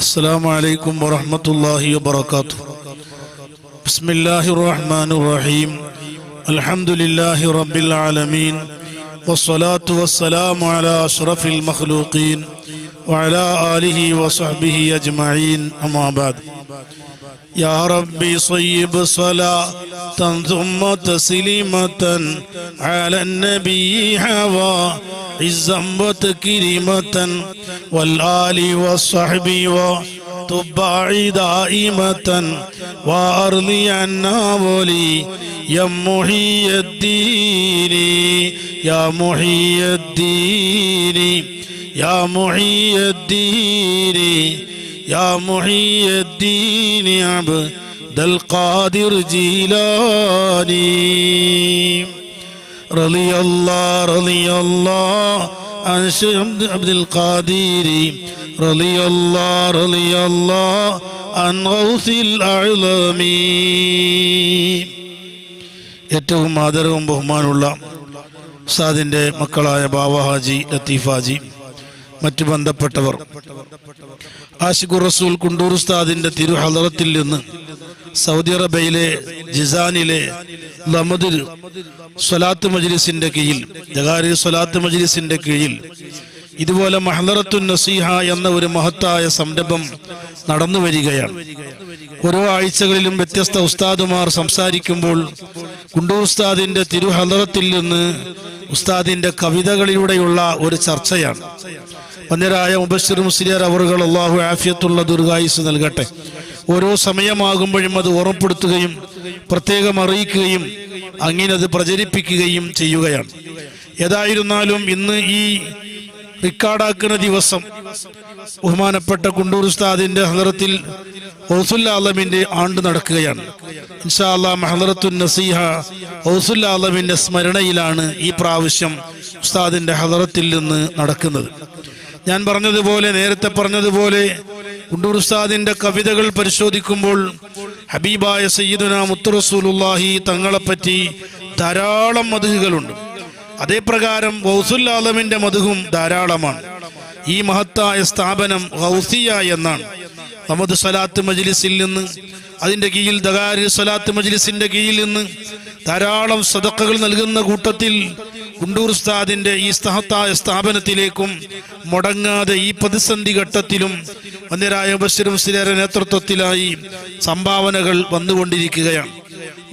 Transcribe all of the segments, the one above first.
السلام عليكم ورحمة الله وبركاته. بسم الله الرحمن الرحيم. الحمد لله رب العالمين والصلاة والسلام على أشرف المخلوقين وعلى آله وصحبه أجمعين أما بعد. يا ربي صيب صلاة ثم تسليمة على النبي حوا عزا وتكريمة والآل والصحب وتباع دائمة وأرضي عنا ولي يا محي الدين يا محي الدين يا محي الدين يا محي الدين عبد القادر جيلاني رضي الله رضي الله عن شيخ عبد القادر رضي الله رضي الله عن غوث الأعظم ഏറ്റവും ആദരവും ബഹുമാനമുള്ള ഉസ്താദിന്റെ മക്കളായ ബാവ ഹാജി ലത്തീഫ് ഹാജി മറ്റു ബന്ധപ്പെട്ടവർ. ആഷിഖു റസൂൽ കുണ്ടൂർ ഉസ്താദിന്റെ തിരുഹലറത്തിൽ നിന്ന് സൗദി അറേബ്യയിലെ ജിസാനിലെ സ്വലാത്ത് മജ്ലിസിന്റെ കീഴിൽ ജഗാരി സ്വലാത്ത് മജ്ലിസിന്റെ കീഴിൽ ഇതുപോലെ മഹലറത്തു നസീഹ എന്ന ഒരു മഹത്തായ സംരംഭം നടന്നു വരികയാണ്. ഓരോ ആഴ്ചകളിലും വ്യത്യസ്ത ഉസ്താദുമാർ സംസാരിക്കുമ്പോൾ കുണ്ടൂർ ഉസ്താദിന്റെ തിരുഹലറത്തിൽ നിന്ന് ഉസ്താദിന്റെ കവിതകളിലൂടെയുള്ള ഒരു ചർച്ചയാണ്. വന്യരായ മുബഷിർ മുസ്ലിയാർ അവറുകൾ അള്ളാഹു ആഫിയത്തുള്ള ദുർഗായുസ് നൽകട്ടെ. ഓരോ സമയമാകുമ്പോഴും അത് ഓർമ്മപ്പെടുത്തുകയും പ്രത്യേകം അറിയിക്കുകയും അങ്ങനെ അത് പ്രചരിപ്പിക്കുകയും ചെയ്യുകയാണ്. ഏതായിരുന്നാലും ഇന്ന് ഈ റിക്കാർഡാക്കുന്ന ദിവസം ബഹുമാനപ്പെട്ട കുണ്ടൂർ ഉസ്താദിന്റെ ഹലറത്തിൽ ഔസുല്ലാലമിന്റെ ആണ്ട് നടക്കുകയാണ്. ഇൻഷാല്ലാ മഹലറത്തുൻ നസീഹ ഔസുല്ലാലമിന്റെ സ്മരണയിലാണ് ഈ പ്രാവശ്യം ഉസ്താദിന്റെ ഹലറത്തിൽ നിന്ന് നടക്കുന്നത്. ഞാൻ പറഞ്ഞതുപോലെ നേരത്തെ പറഞ്ഞതുപോലെ കുണ്ടൂർ ഉസ്താദിന്റെ കവിതകൾ പരിശോധിക്കുമ്പോൾ ഹബീബായ സയ്യിദുന മുത്തുറസൂലുല്ലാഹി തങ്ങളെപ്പറ്റി ധാരാളം മധുകളുണ്ട് അതേപ്രകാരം ഗൗസുല്ലാലമിന്റെ മധുവും ധാരാളമാണ്. ഈ മഹത്തായ സ്ഥാപനം ഗൗസിയ എന്നാണ്. നമുക്ക് സലാത്ത് മജ്ലിസിൽ നിന്ന് അതിന്റെ കീഴിൽ ദഗാരി സലാത്ത് മജ്ലിസിന്റെ കീഴിൽ നിന്ന് ധാരാളം സദക്കകൾ നൽകുന്ന കൂട്ടത്തിൽ കുണ്ടൂർ ഉസ്താദിന്റെ ഈ സ്ഥാത്തായ സ്ഥാപനത്തിലേക്കും മുടങ്ങാതെ ഈ പ്രതിസന്ധി ഘട്ടത്തിലും വന്യരായ ബഷീർ മുസ്ലിയാരുടെ നേതൃത്വത്തിലായി സംഭാവനകൾ വന്നുകൊണ്ടിരിക്കുകയാണ്.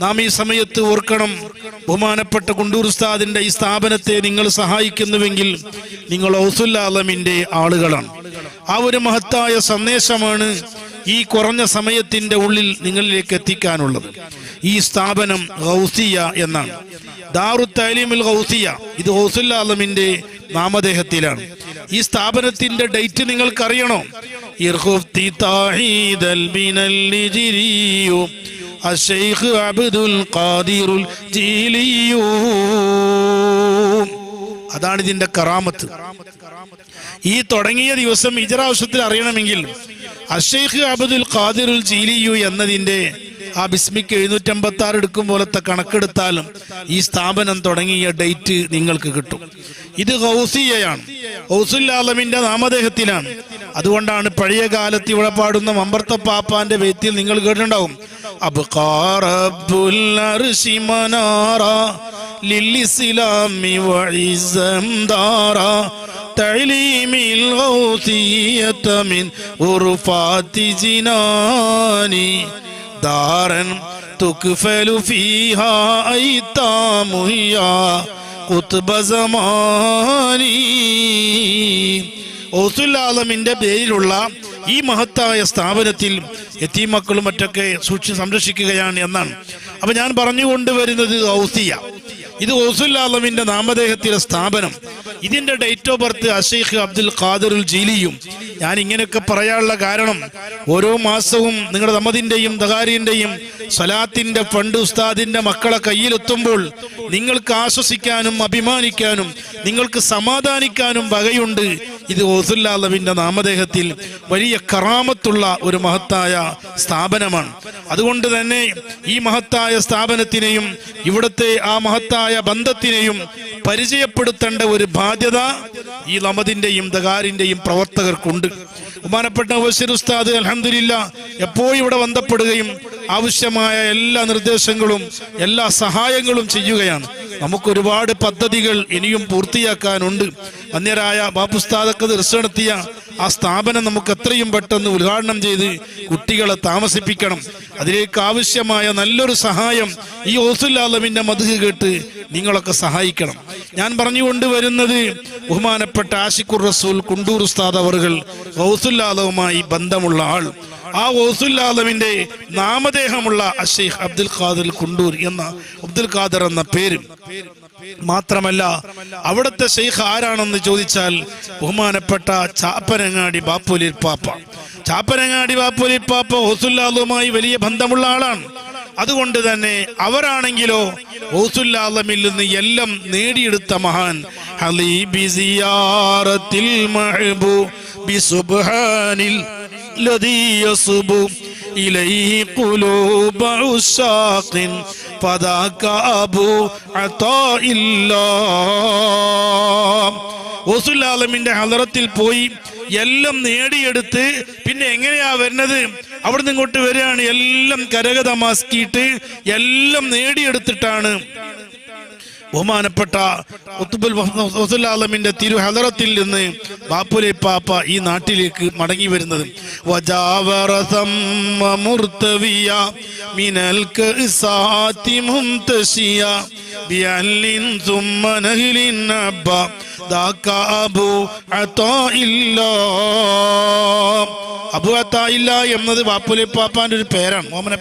നാം ഈ സമയത്ത് ഓർക്കണം ബഹുമാനപ്പെട്ട കുണ്ടൂർ ഉസ്താദിന്റെ ഈ സ്ഥാപനത്തെ നിങ്ങൾ സഹായിക്കുന്നുവെങ്കിൽ നിങ്ങൾ ഔസുല്ലാലമിന്റെ ആളുകളാണ്. ആ ഒരു മഹത്തായ സന്ദേശമാണ് ഈ കുറഞ്ഞ സമയത്തിന്റെ ഉള്ളിൽ നിങ്ങളിലേക്ക് എത്തിക്കാനുള്ളത്. ഈ സ്ഥാപനം ഹൗസിയ എന്നാണ്. ദാറു താലിമുൽ ഹൗസിയ ഇത് ഹൗസുല്ല നാമദേഹത്തിലാണ് ഈ സ്ഥാപനത്തിന്റെ ഡേറ്റ് നിങ്ങൾക്കറിയണോ? അബ്ദുൽ ഖാദിറുൽ അതാണ് ഇതിന്റെ കറാമത്ത്. ഈ തുടങ്ങിയ ദിവസം ഇജറാവശ്യത്തിൽ അറിയണമെങ്കിൽ അഷേഖ് അബ്ദുൽ ഖാദിറുൽ ജീലിയു എന്നതിന്റെ ആ ബിസ്മിക്ക് എഴുന്നൂറ്റമ്പത്തി ആറ് എടുക്കും പോലത്തെ കണക്കെടുത്താലും ഈ സ്ഥാപനം തുടങ്ങിയ ഡേറ്റ് നിങ്ങൾക്ക് കിട്ടും. ഇത് ഗൗസിയയാണ് ഹൗസുല്ലാലമിന്റെ നാമദേഹത്തിലാണ്. അതുകൊണ്ടാണ് പഴയ കാലത്ത് ഇവിടെ പാടുന്ന മമ്പർത്ത പാപ്പാന്റെ വേത്തിൽ നിങ്ങൾ കേട്ടിട്ടുണ്ടാവും. അർശി മനാറ ലില്ലിസ്ലാമി വഇസം ദാറാ تعليم الغوثية من غرفات جناني دارا تكفل فيها أيتام يا قطب زماني ഓസുല്ലാലമിന്റെ പേരിലുള്ള ഈ മഹത്തായ സ്ഥാപനത്തിൽ എത്തിമക്കളും മറ്റൊക്കെ സൂക്ഷിച്ച് സംരക്ഷിക്കുകയാണ് എന്നാണ് അപ്പൊ ഞാൻ പറഞ്ഞുകൊണ്ടുവരുന്നത് ഔസിയ ഇത് ഓസുല്ലാലമിന്റെ നാമദേഹത്തിലെ സ്ഥാപനം ഇതിന്റെ ഡേറ്റ് ഓഫ് ബർത്ത് അഷേഖ് അബ്ദുൽ ഖാദറുൽ ജീലിയും. ഞാൻ ഇങ്ങനെയൊക്കെ പറയാനുള്ള കാരണം ഓരോ മാസവും നിങ്ങളുടെ നമ്മതിന്റെയും ദഹാരിന്റെയും സലാത്തിന്റെ ഫണ്ട് ഉസ്താദിന്റെ മക്കളെ കയ്യിലെത്തുമ്പോൾ നിങ്ങൾക്ക് ആശ്വസിക്കാനും അഭിമാനിക്കാനും നിങ്ങൾക്ക് സമാധാനിക്കാനും വകയുണ്ട്. ഇത് ഓസുല്ലാലവിന്റെ നാമദേഹത്തിൽ വലിയ കറാമത്തുള്ള ഒരു മഹത്തായ സ്ഥാപനമാണ്. അതുകൊണ്ട് തന്നെ ഈ മഹത്തായ സ്ഥാപനത്തിനെയും ഇവിടുത്തെ ആ മഹത്തായ ബന്ധത്തിനെയും പരിചയപ്പെടുത്തേണ്ട ഒരു ബാധ്യത ഈ ലമദിന്റെയും ദകാരിന്റെയും പ്രവർത്തകർക്കുണ്ട്. ബഹുമാനപ്പെട്ട ഉസ്താദ് അലഹമില്ല എപ്പോഴും ഇവിടെ ബന്ധപ്പെടുകയും ആവശ്യമായ എല്ലാ നിർദ്ദേശങ്ങളും എല്ലാ സഹായങ്ങളും ചെയ്യുകയാണ്. നമുക്ക് ഒരുപാട് പദ്ധതികൾ ഇനിയും പൂർത്തിയാക്കാനുണ്ട്. അന്യരായ ബാപ്പുസ്താദക്ക് ദർശനം നടത്തിയ ആ സ്ഥാപനം നമുക്ക് എത്രയും പെട്ടെന്ന് ഉദ്ഘാടനം ചെയ്ത് കുട്ടികളെ താമസിപ്പിക്കണം. അതിലേക്ക് ആവശ്യമായ നല്ലൊരു സഹായം ഈ ഓസുല്ലാലമിന്റെ മധു കേട്ട് നിങ്ങളൊക്കെ സഹായിക്കണം. ഞാൻ പറഞ്ഞുകൊണ്ട് വരുന്നത് ബഹുമാനപ്പെട്ട ആഷിഖുർ റസൂൽ കുണ്ടൂർ ഉസ്താദ് അവറുകൾ ഓസുല്ലാലവുമായി ബന്ധമുള്ള ആൾ. ആ ഓസുല്ലാദമിന്റെ നാമദേഹമുള്ള അഷേഖ് അബ്ദുൽ ഖാദർ കുണ്ടൂർ എന്ന അബ്ദുൽ ഖാദർ എന്ന പേരും. മാത്രമല്ല അവിടുത്തെ ഷെയ്ഖ് ആരാണെന്ന് ചോദിച്ചാൽ ബഹുമാനപ്പെട്ട ചാപ്പനങ്ങാടി ബാപ്പുലിർ പാപ്പ. ചാപ്പനങ്ങാടി ബാപ്പുലിർ പാപ്പ ഹൊസുല്ലാദുമായി വലിയ ബന്ധമുള്ള ആളാണ്. അതുകൊണ്ട് തന്നെ അവരാണെങ്കിലോ ഓസുല്ലാദമിൽ നിന്ന് എല്ലാം നേടിയെടുത്ത മഹാൻ ഹലീബി സിയാറത്തിൽ മഹബൂബി സുബ്ഹാനിൽ الذي يصب إليه قلوب عشاق فذاك أبو عطاء الله ഓസുല്ലാലമിന്റെ ഹലറത്തിൽ പോയി എല്ലാം നേടിയെടുത്ത് പിന്നെ എങ്ങനെയാ വരുന്നത് അവിടുന്ന് ഇങ്ങോട്ട് വരികയാണ് എല്ലാം കരകതമാക്കിയിട്ട് എല്ലാം നേടിയെടുത്തിട്ടാണ് ബഹുമാനപ്പെട്ട ഒത്തുബുൽ വസുല്ലാലമിന്റെ തിരു ഹലറത്തിൽ നിന്ന് ബാപ്പുലെ പാപ്പ ഈ നാട്ടിലേക്ക് മടങ്ങി വരുന്നത്. അബു അത്തായില്ല എന്നത് ബാപ്പുലെ പാപ്പാന്റെ ഒരു പേരാണ് ഓമന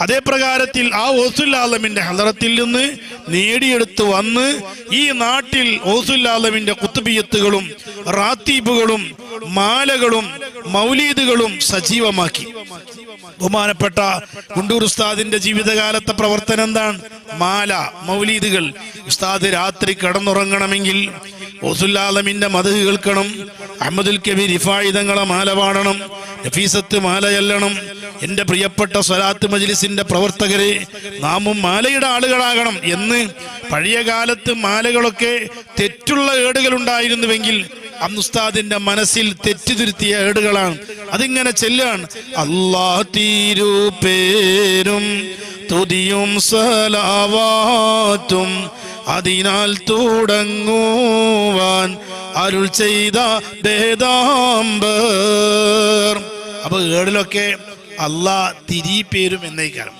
അതേ പ്രകാരത്തിൽ ആ ഓസുല്ലാലമിന്റെ ഹലറത്തിൽ നിന്ന് നേടിയെടുത്ത് വന്ന് ഈ നാട്ടിൽ ഓസുല്ലാലമിന്റെ കുത്തുബിയത്തുകളും റാത്തീബുകളും മാലകളും മൗലീദുകളും സജീവമാക്കി. ബഹുമാനപ്പെട്ട ഗുണ്ടൂർ ഉസ്താദിന്റെ ജീവിതകാലത്തെ പ്രവർത്തനം എന്താണ്? മാല മൗലീദുകൾ. ഉസ്താദ് രാത്രി കിടന്നുറങ്ങണമെങ്കിൽ ഓസുല്ലാലമിന്റെ മത് കേൾക്കണം. അഹമ്മദുൽ കബീർ ഇഫായുധങ്ങളെ മാല പാടണം. നഫീസത്ത് മാല ചെല്ലണം എന്റെ പ്രിയപ്പെട്ട സ്വലാത്ത് മജ്ലിസിന്റെ പ്രവർത്തകരെ നാമും മാലയുടെ ആളുകളാകണം എന്ന് പഴയ കാലത്ത് മാലകളൊക്കെ തെറ്റുള്ള ഏടുകൾ ഉണ്ടായിരുന്നുവെങ്കിൽ അന്ന് ഉസ്താദിന്റെ മനസ്സിൽ തെറ്റിതിരുത്തിയ ഏടുകളാണ്. അതിങ്ങനെ ചെല്ലാണ്. അല്ലാ തീരു പേരും തുതിയും സലാവാത്തും അതിനാൽ തുടങ്ങുവാൻ അരുൾ ചെയ്ത അപ്പൊ ഏടിലൊക്കെ അള്ളാ തിരി പേരും എന്നേക്കാരം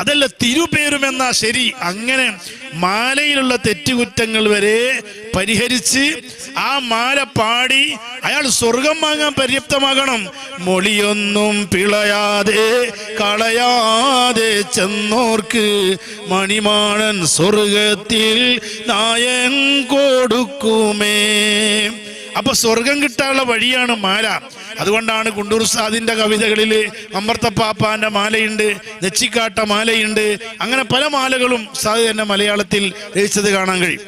അതല്ല തിരുപേരും എന്നാ ശരി. അങ്ങനെ മാലയിലുള്ള തെറ്റുകുറ്റങ്ങൾ വരെ പരിഹരിച്ച് ആ മാല പാടി അയാൾ സ്വർഗം വാങ്ങാൻ പര്യാപ്തമാകണം. മൊളിയൊന്നും പിളയാതെ കളയാതെ ചെന്നോർക്ക് മണിമാണൻ സ്വർഗത്തിൽ നായൻ കൊടുക്കുമേ. അപ്പൊ സ്വർഗം കിട്ടാനുള്ള വഴിയാണ് മാല. അതുകൊണ്ടാണ് കുണ്ടൂർ സാദിന്റെ കവിതകളിൽ അമർത്തപ്പാപ്പാന്റെ മാലയുണ്ട് നെച്ചിക്കാട്ട മാലയുണ്ട്. അങ്ങനെ പല മാലകളും സാദ് തന്നെ മലയാളത്തിൽ രചിച്ചത് കാണാൻ കഴിയും.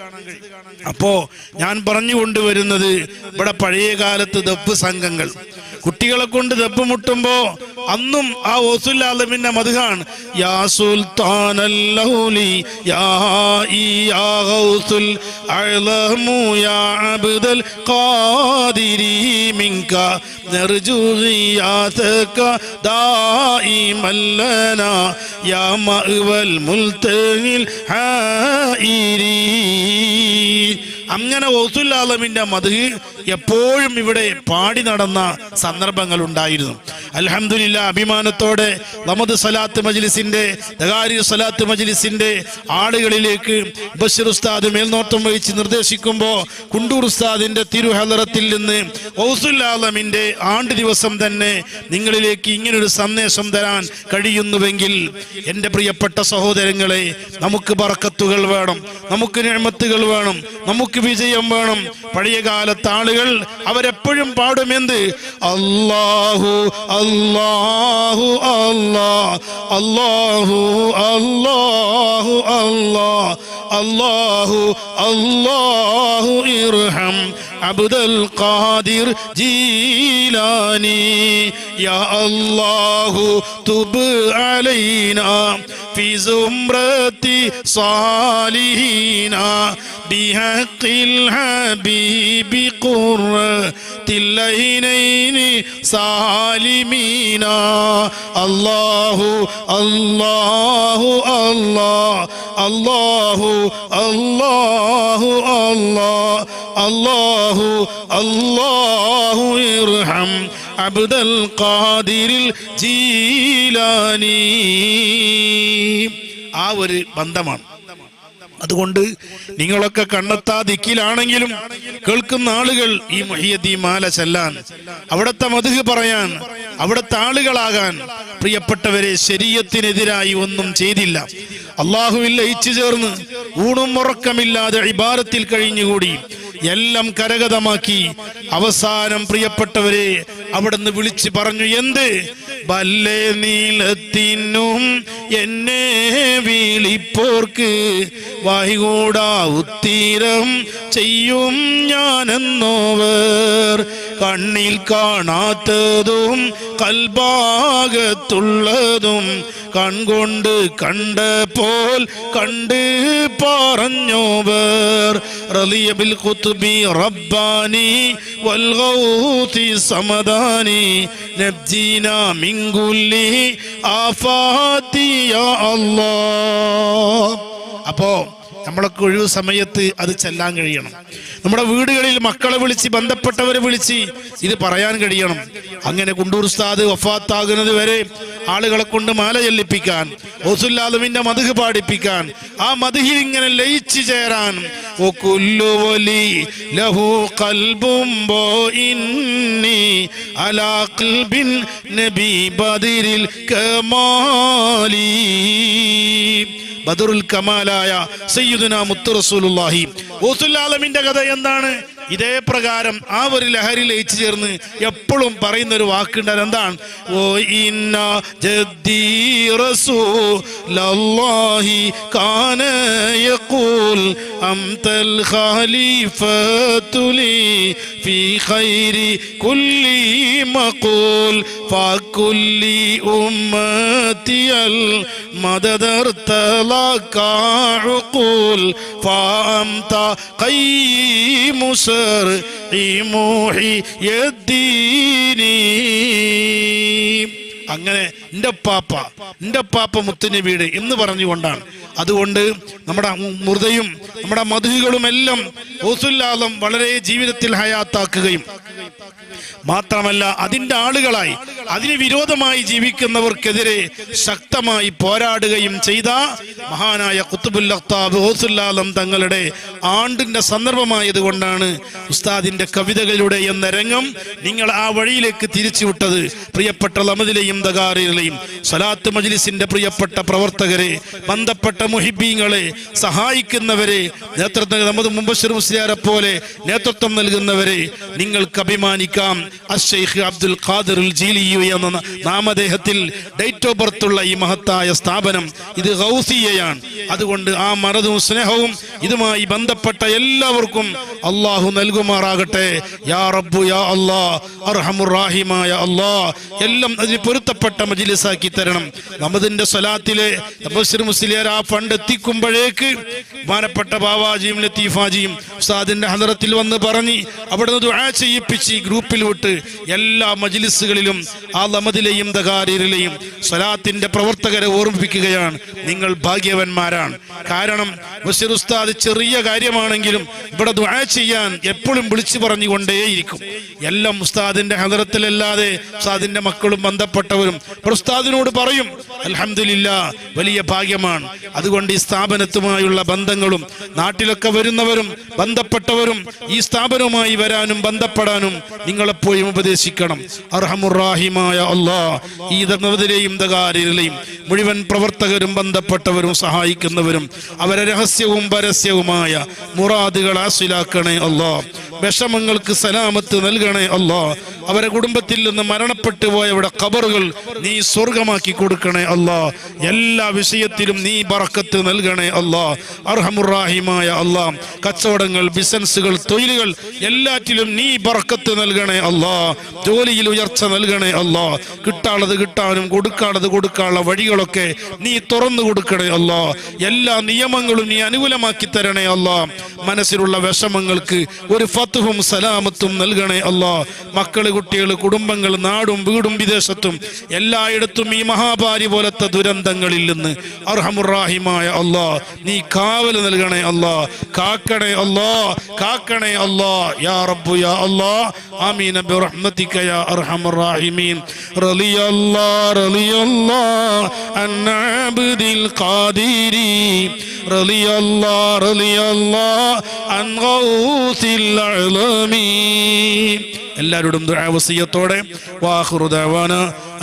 അപ്പോ ഞാൻ പറഞ്ഞു കൊണ്ടുവരുന്നത് ഇവിടെ പഴയ കാലത്ത് ദപ്പ് സംഘങ്ങൾ കുട്ടികളെ കൊണ്ട് ദപ്പ് മുട്ടുമ്പോ അന്നും ആ ഓസുല്ലാലമിന്റെ മധുഹാണ്. യാ സുൽത്താനല്ലൗലി യാ ഗൗസുൽ യാ ഖാദിരി നർജു യാ മഅവൽ അങ്ങനെ ഓസുല്ലാലമിന്റെ മത് എപ്പോഴും ഇവിടെ പാടി നടന്ന സന്ദർഭങ്ങൾ ഉണ്ടായിരുന്നു. അലഹമില്ല അഭിമാനത്തോടെ ലമദ് സലാത്ത് മജ്ലിസിന്റെ സലാത്ത് മജ്ലിസിന്റെ ആളുകളിലേക്ക് ബഷീർ ഉസ്താദ് മേൽനോട്ടം വഹിച്ച് നിർദ്ദേശിക്കുമ്പോൾ കുണ്ടൂർ ഉസ്താദിന്റെ തിരുഹലറത്തിൽ നിന്ന് ഔസുല്ലാലമിന്റെ ആണ്ട് ദിവസം തന്നെ നിങ്ങളിലേക്ക് ഇങ്ങനൊരു സന്ദേശം തരാൻ കഴിയുന്നുവെങ്കിൽ എന്റെ പ്രിയപ്പെട്ട സഹോദരങ്ങളെ നമുക്ക് ബറക്കത്തുകൾ വേണം നമുക്ക് നിഴമത്തുകൾ വേണം നമുക്ക് വിജയം വേണം. പഴയ കാലത്ത് ആളുകൾ അവരെപ്പോഴും പാടും എന്ത് അല്ലാഹു അല്ലാഹു അല്ലാ അല്ലാഹു അല്ലാഹു അല്ലാ അല്ലാഹു അല്ലാഹു ഇർഹം അബ്ദുൽ ഖാദിർ ജീലാനി യാ അല്ലാഹു തുബ് അലൈനാ في زمرة صالحين بحق الحبيب قرة العينين سالمين الله الله الله الله الله الله الله الله ارحم عبد القادر الجيلاني ആ ഒരു ബന്ധമാണ് അതുകൊണ്ട് നിങ്ങളൊക്കെ കണ്ണെത്താ ദിക്കിലാണെങ്കിലും കേൾക്കുന്ന ആളുകൾ ഈ മൊഹിയദ്ദീ മാല ചെല്ലാൻ അവിടുത്തെ മധുഹ് പറയാൻ അവിടുത്തെ ആളുകളാകാൻ പ്രിയപ്പെട്ടവരെ ശരീരത്തിനെതിരായി ഒന്നും ചെയ്തില്ല. അള്ളാഹുവിൽ ലയിച്ചു ചേർന്ന് ഊണും ഉറക്കമില്ലാതെ ഇബാരത്തിൽ കഴിഞ്ഞുകൂടി എല്ലാം കരഗതമാക്കി അവസാനം പ്രിയപ്പെട്ടവരെ അവിടുന്ന് വിളിച്ചു പറഞ്ഞു എന്ത്? ബല്ലേ നീളത്തിനും എന്നെ വിളിപ്പോർക്ക് വായികൂടാ ഉത്തീരം ചെയ്യും ഞാനെന്നോവർ. കണ്ണിൽ കാണാത്തതും കൽഭാഗത്തുള്ളതും കൺകൊണ്ട് കണ്ടപ്പോൾ കണ്ട് പറഞ്ഞോവർ. റലിയബിൽ കുത്തുബി റബ്ബാനി വൽഗൗതി സമദാനി നബ്ജീന മിങ്കുല്ലി ആഫാത്തിയ അല്ലാഹ്. അപ്പോ നമ്മളൊക്കെ ഒഴിവ് സമയത്ത് അത് ചെല്ലാൻ കഴിയണം. നമ്മുടെ വീടുകളിൽ മക്കളെ വിളിച്ച് ബന്ധപ്പെട്ടവരെ വിളിച്ച് ഇത് പറയാൻ കഴിയണം. അങ്ങനെ കുണ്ടൂർ ഉസ്താദ് വഫാത്താകുന്നത് വരെ ആളുകളെ കൊണ്ട് മാല ചെല്ലിപ്പിക്കാൻ ഓസുല്ലാദുവിന്റെ മധുഹ് പാടിപ്പിക്കാൻ ആ മധുഹിൽ ഇങ്ങനെ ലയിച്ചു ചേരാൻ. ലഹു അലാ നബി ബദിരിൽ കമാലി. ബദറുൽ കമാലായ സയ്യിദുന മുത്തു റസൂലുള്ളാഹി ഓസുല്ലാലമിന്റെ കഥ എന്താണ്? ഇതേ പ്രകാരം ആ ഒരു ലഹരി ലയിച്ചു ചേർന്ന് എപ്പോഴും പറയുന്ന ഒരു വാക്കുണ്ട് അതെന്താണ് ഓ ഇന്ന ജദ്ദീ റസൂലല്ലാഹി കാന യഖൂൽ അംതൽ ഖലീഫത്തു ലി ഫീ ഖൈരി കുല്ലി മഖൂൽ ഫകുല്ലി ഉമ്മത്തിയൽ മദദർത لك عقول فأنت قيم سرعي محي الدين അങ്ങനെ എൻ്റെ പാപ്പ എൻ്റെ പാപ്പ മുത്തുനബിയുടെ എന്ന് പറഞ്ഞുകൊണ്ടാണ് അതുകൊണ്ട് നമ്മുടെ മൃതയും നമ്മുടെ മധുകളും എല്ലാം ഓസുല്ലാദം വളരെ ജീവിതത്തിൽ ഹയാത്താക്കുകയും മാത്രമല്ല അതിന്റെ ആളുകളായി അതിന് വിരോധമായി ജീവിക്കുന്നവർക്കെതിരെ ശക്തമായി പോരാടുകയും ചെയ്ത മഹാനായ കുത്തുബുല്ലഖ്താബ് ഹോസുല്ലാലം തങ്ങളുടെ ആണ്ടിന്റെ സന്ദർഭമായത് കൊണ്ടാണ് ഉസ്താദിന്റെ കവിതകളുടെ എന്ന രംഗം നിങ്ങൾ ആ വഴിയിലേക്ക് തിരിച്ചുവിട്ടത് പ്രിയപ്പെട്ട ലമദിലെയും ദഗാറിലെയും സലാത്ത് മജ്ലിസിന്റെ പ്രിയപ്പെട്ട പ്രവർത്തകരെ ബന്ധപ്പെട്ട മുഹിബീങ്ങളെ സഹായിക്കുന്നവരെ നേതൃത്വം നമ്മുടെ മുമ്പശ്ശിർ മുസ്ലിയാരെ പോലെ നേതൃത്വം നൽകുന്നവരെ നിങ്ങൾക്ക് അഭിമാനിക്കാം. അഷെയ്ഖ് അബ്ദുൽ ഖാദിർ ജീലിയു എന്ന നാമദേഹത്തിൽ ഡേറ്റ് ഓഫ് ബർത്ത് ഉള്ള ഈ മഹത്തായ സ്ഥാപനം ഇത് ഗൗസിയയാണ്. അതുകൊണ്ട് ആ മറതും സ്നേഹവും ഇതുമായി ബന്ധപ്പെട്ട എല്ലാവർക്കും അള്ളാഹു നൽകുമാറാകട്ടെ. യാ റബ്ബു യാ അല്ലാ അർഹമുറാഹിമായ അല്ലാ എല്ലാം അതിന് പൊരുത്തപ്പെട്ട മജിലിസാക്കി തരണം. നമ്മതിന്റെ സ്വലാത്തിലെ ബഷീർ മുസ്ലിയാർ ആ ഫണ്ട് എത്തിക്കുമ്പോഴേക്ക് ബഹുമാനപ്പെട്ട ബാവാജിയും ലത്തീഫാജിയും ഉസ്താദിന്റെ ഹദറത്തിൽ വന്ന് പറഞ്ഞ് അവിടുന്ന് ദുആ ചെയ്യിപ്പിച്ച് ഗ്രൂപ്പിൽ വിട്ട് എല്ലാ മജിലിസുകളിലും ആ ലമദിലെയും ദകാരിലെയും സ്വലാത്തിന്റെ പ്രവർത്തകരെ ഓർമ്മിപ്പിക്കുകയാണ്. നിങ്ങൾ ഭാഗ്യവന്മാരാണ്. കാരണം ബഷീർ ഉസ്താദ് ചെറിയ കാര്യമാണെങ്കിലും ഇവിടെ ദുആ ചെയ്യാൻ എപ്പോഴും വിളിച്ചു പറഞ്ഞുകൊണ്ടേയിരിക്കും. എല്ലാം ഉസ്താദിന്റെ ഹദറത്തിലല്ലാതെ ഉസ്താദിന്റെ മക്കളും ബന്ധപ്പെട്ടവരും ഉസ്താദിനോട് പറയും അലഹമില്ല വലിയ ഭാഗ്യമാണ്. അതുകൊണ്ട് ഈ സ്ഥാപനത്തുമായുള്ള ബന്ധങ്ങളും നാട്ടിലൊക്കെ വരുന്നവരും ബന്ധപ്പെട്ടവരും ഈ സ്ഥാപനവുമായി വരാനും ബന്ധപ്പെടാനും നിങ്ങളെപ്പോഴും ഉപദേശിക്കണം. അർഹമുറാഹിമായ അള്ളാ ഈ നവതിലെയും ദകാരിലെയും മുഴുവൻ പ്രവർത്തകരും ബന്ധപ്പെട്ടവരും സഹായിക്കുന്നവരും അവരെ രഹസ്യവും പരസ്യവുമായ മുറാദുകൾ ആസിലാക്കണേ അള്ളാ. വിഷമങ്ങൾക്ക് സലാമത്ത് നൽകണേ അല്ല. അവരെ കുടുംബത്തിൽ നിന്ന് മരണപ്പെട്ടു പോയവരുടെ കബറുകൾ നീ സ്വർഗമാക്കി കൊടുക്കണേ അല്ല. എല്ലാ വിഷയത്തിലും നീ ബറക്കത്ത് നൽകണേ അല്ല. അർഹമുറാഹിമായ അല്ല. കച്ചവടങ്ങൾ ബിസിനസ്സുകൾ തൊഴിലുകൾ എല്ലാറ്റിലും നീ ബറക്കത്ത് നൽകണേ അല്ല. ജോലിയിൽ ഉയർച്ച നൽകണേ അല്ല. കിട്ടാനുള്ളത് കിട്ടാനും കൊടുക്കാനുള്ളത് കൊടുക്കാനുള്ള വഴികളൊക്കെ നീ തുറന്നു കൊടുക്കണേ അല്ല. എല്ലാ നിയമങ്ങളും നീ അനുകൂലമാക്കി തരണേ അല്ല. മനസ്സിലുള്ള വിഷമങ്ങൾക്ക് ഒരു ഫത്തുഹും സലാമത്തും നൽകണേ അല്ലാ മക്കള് കുട്ടികൾ കുടുംബങ്ങൾ നാടും വീടും വിദേശത്തും എല്ലായിടത്തും ഈ മഹാഭാരി പോലത്തെ ദുരന്തങ്ങളിൽ നിന്ന് അർഹമുറാഹിമായ അല്ലാ നീ കാവല് നൽകണേ അല്ലാ കാക്കണേ അല്ലാ കാക്കണേ അല്ലാ യാ റബ്ബു യാ അല്ലാ ആമീൻ برحمتك يا ارحم الراحمين رضي الله رضي الله عن عبد القادر رضي الله رضي الله عن غوث العالمين എല്ലാവരോടും ദുആവസിയത്തോടെ വാഖിറു ദഅവാന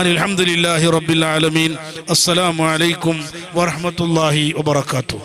അനിൽ ഹംദുലില്ലാഹി റബ്ബിൽ ആലമീൻ അസ്സലാമു അലൈക്കും വറഹ്മത്തുള്ളാഹി വബറകാതുഹു